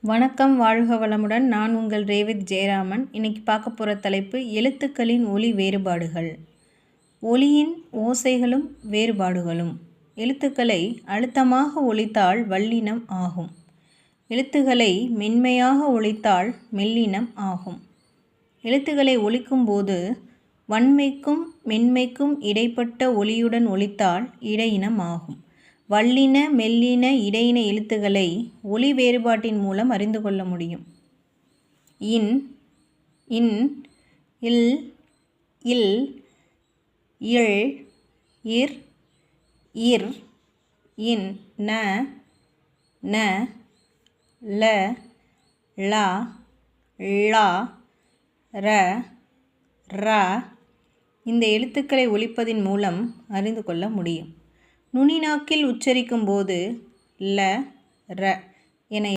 வணக்கம் வாழ்க வளமுடன். நான் உங்கள் ரேவித் ஜெயராமன். இன்னைக்கு பார்க்க போகிற தலைப்பு எழுத்துக்களின் ஒலி வேறுபாடுகள். ஒலியின் ஓசைகளும் வேறுபாடுகளும். எழுத்துக்களை அழுத்தமாக ஒலித்தால் வல்லினம் ஆகும். எழுத்துக்களை மென்மையாக ஒலித்தால் மெல்லினம் ஆகும். எழுத்துக்களை ஒலிக்கும்போது வன்மைக்கும் மென்மைக்கும் இடைப்பட்ட ஒலியுடன் ஒலித்தால் இடையினம் ஆகும். வல்லின மெல்லின இடையின எழுத்துக்களை ஒலி வேறுபாட்டின் மூலம் அறிந்து கொள்ள முடியும். இன் இன் இல் இல் இல் இர் இர் இன் ந ந ல லா ழா ர ர. இந்த எழுத்துக்களை ஒழிப்பதின் மூலம் அறிந்து கொள்ள முடியும். நுனிநாக்கில் உச்சரிக்கும் போது ல ர என